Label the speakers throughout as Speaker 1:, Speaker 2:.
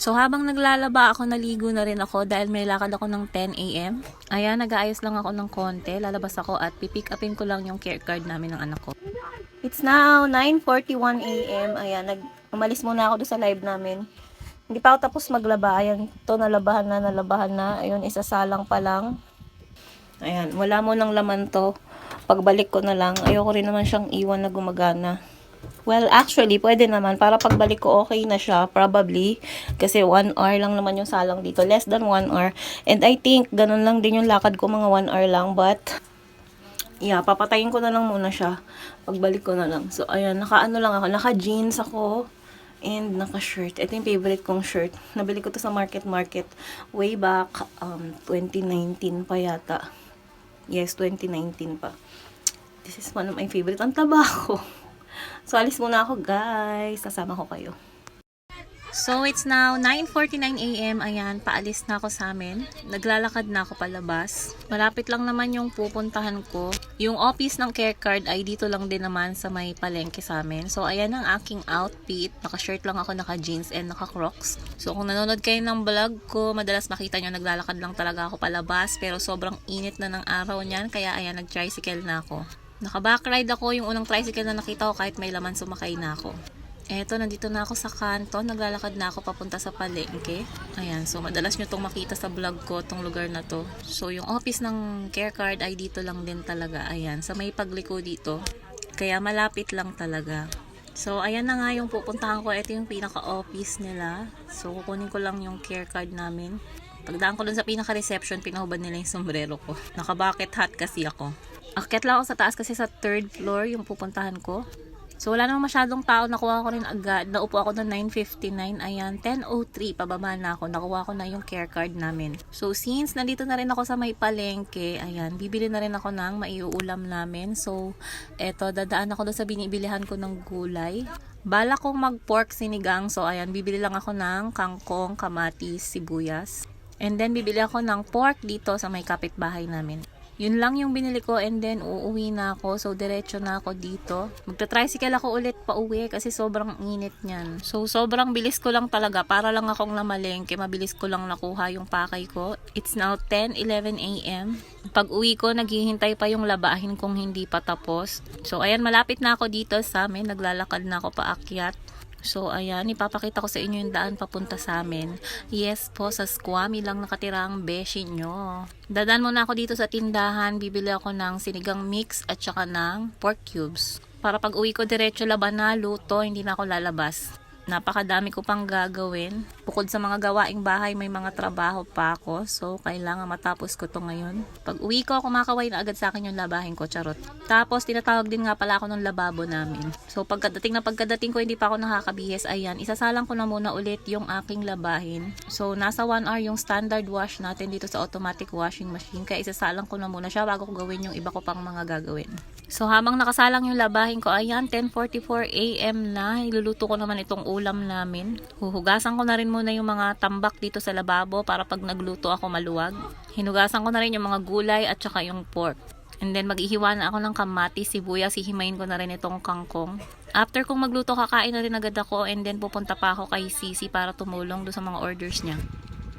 Speaker 1: So habang naglalaba ako, naligo na rin ako dahil may lakad ako ng 10 a.m. Ayan, nag-aayos lang ako ng konti. Lalabas ako at pipick upin ko lang yung care card namin ng anak ko.
Speaker 2: It's now 9.41 a.m. Ayan, nag umalis muna ako doon sa live namin. Hindi pa ako tapos maglaba. Ayan, ito nalabahan na, nalabahan na. Ayun, isasalang pa lang. Ayan, wala mo ng laman to. Pagbalik ko na lang, ayoko rin naman siyang iwan na gumagana. Well, actually, pwede naman. Para pagbalik ko, okay na siya. Probably. Kasi 1 hour lang naman yung salang dito. Less than 1 hour. And I think, ganun lang din yung lakad ko, mga 1 hour lang. But, yeah, papatayin ko na lang muna siya. Pagbalik ko na lang. So, ayan, naka-ano lang ako. Naka-jeans ako. And naka-shirt. Ito yung favorite kong shirt. Nabili ko to sa Market Market way back um, 2019 pa yata. Yes, 2019 pa. This is one of my favorite. Ang taba ko. So, alis muna ako, guys. Sasama ko kayo.
Speaker 1: So it's now 9.49 a.m. Ayan, paalis na ako sa amin. Naglalakad na ako palabas. Malapit lang naman yung pupuntahan ko. Yung office ng care card ay dito lang din naman sa may palengke sa amin. So ayan ang aking outfit. Naka-shirt lang ako, naka-jeans and naka-crocs. So kung nanonood kayo ng vlog ko, madalas makita nyo naglalakad lang talaga ako palabas. Pero sobrang init na ng araw niyan. Kaya ayan, nag-tricycle na ako. Naka-backride ako yung unang tricycle na nakita ko kahit may laman sumakay na ako. Eto, nandito na ako sa kanto. Naglalakad na ako papunta sa palengke. Ayan, so madalas nyo tong makita sa vlog ko, tong lugar na to. So, yung office ng care card ay dito lang din talaga. Ayan, sa may pagliko dito. Kaya malapit lang talaga. So, ayan na nga yung pupuntahan ko. Ito yung pinaka-office nila. So, kukunin ko lang yung care card namin. Pagdaan ko dun sa pinaka-reception, pinahubad nila yung sombrero ko. Naka-bucket hat kasi ako. Akyat lang ako sa taas kasi sa third floor yung pupuntahan ko. So, wala namang masyadong tao. Nakuha ko rin agad. Naupo ako ng 9.59. Ayan, 10.03. Pababa na ako. Nakuha ko na yung care card namin. So, since nandito na rin ako sa may palengke, ayan, bibili na rin ako ng maiuulam namin. So, eto, dadaan ako doon sa binibilihan ko ng gulay. Bala kong mag-pork sinigang. So, ayan, bibili lang ako ng kangkong, kamatis, sibuyas. And then, bibili ako ng pork dito sa may kapitbahay namin. Yun lang yung binili ko and then uuwi na ako. So, diretso na ako dito. Magta-tricycle ako ulit pa uwi kasi sobrang init niyan. So, sobrang bilis ko lang talaga. Para lang akong namalengke. Mabilis ko lang nakuha yung pakay ko. It's now 10.11 a.m. Pag uwi ko, naghihintay pa yung labahin kung hindi pa tapos. So, ayan, malapit na ako dito sa amin. Naglalakad na ako paakyat. So, ayan, ipapakita ko sa inyo yung daan papunta sa amin. Yes po, sa Squami lang nakatira ang beshi nyo. Dadaan muna ako dito sa tindahan, bibili ako ng sinigang mix at saka ng pork cubes. Para pag uwi ko diretso laban na, luto, hindi na ako lalabas. Napakadami ko pang gagawin. Bukod sa mga gawaing bahay, may mga trabaho pa ako. So, kailangan matapos ko to ngayon. Pag uwi ko, kumakaway na agad sa akin yung labahin ko, charot. Tapos, tinatawag din nga pala ako ng lababo namin. So, pagkadating na pagkadating ko, hindi pa ako nakakabihis. Ayan, isasalang ko na muna ulit yung aking labahin. So, nasa 1 hour yung standard wash natin dito sa automatic washing machine. Kaya isasalang ko na muna siya bago ko gawin yung iba ko pang mga gagawin. So, habang nakasalang yung labahin ko, ayan, 10.44 a.m. na. Iluluto ko naman itong ulam namin. Huhugasan ko na rin muna yung mga tambak dito sa lababo para pag nagluto ako maluwag. Hinugasan ko na rin yung mga gulay at saka yung pork. And then maghihiwa na ako ng kamatis, sibuyas, hihimayin ko na rin itong kangkong. After kong magluto, kakain na rin agad ako and then pupunta pa ako kay Sisi para tumulong do sa mga orders niya.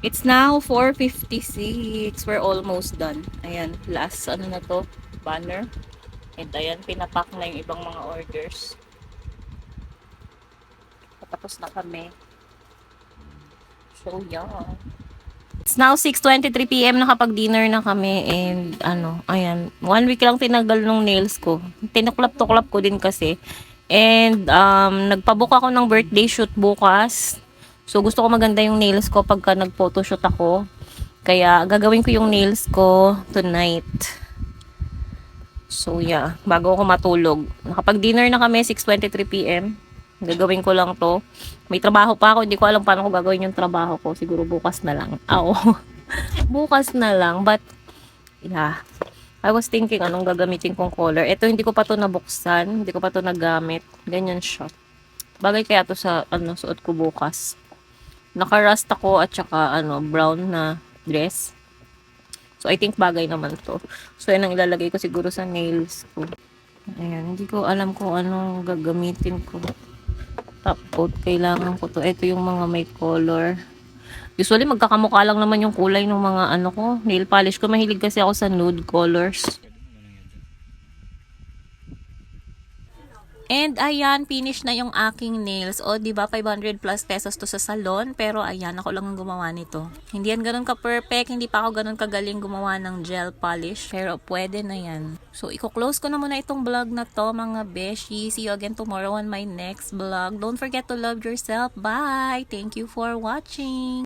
Speaker 1: It's now 4.56. We're almost done. Ayan, last ano na to, banner. And ayan, pinapak na yung ibang mga orders. Tapos na kami. So, yeah. It's now 6.23pm, nakapag-dinner na kami and ano, ayan, one week lang tinagal nung nails ko. Tinuklap-tuklap ko din kasi. And um, nagpabook ako ng birthday shoot bukas. So gusto ko maganda yung nails ko pagka nag-photoshoot ako. Kaya gagawin ko yung nails ko tonight. So yeah, bago ako matulog. Nakapag-dinner na kami, 6.23pm. Gagawin ko lang to. May trabaho pa ako, hindi ko alam paano ko gagawin yung trabaho ko. Siguro bukas na lang. Ah, Oo. bukas na lang. But, yeah. I was thinking anong gagamitin kong color. Ito, hindi ko pa to nabuksan. Hindi ko pa to nagamit. Ganyan siya. Bagay kaya to sa, ano, suot ko bukas. Naka-rust ako at saka, ano, brown na dress. So, I think bagay naman to. So, yan ang ilalagay ko siguro sa nails ko. Ayan, hindi ko alam kung anong gagamitin ko. Top coat, kailangan ko to. Ito yung mga may color. Usually, magkakamukha lang naman yung kulay ng mga ano ko, nail polish ko. Mahilig kasi ako sa nude colors. And ayan, finish na yung aking nails. O, di ba 500 plus pesos to sa salon. Pero ayan, ako lang ang gumawa nito. Hindi yan ganun ka-perfect. Hindi pa ako ganun kagaling gumawa ng gel polish. Pero pwede na yan. So, i-close ko na muna itong vlog na to, mga beshi. See you again tomorrow on my next vlog. Don't forget to love yourself. Bye! Thank you for watching!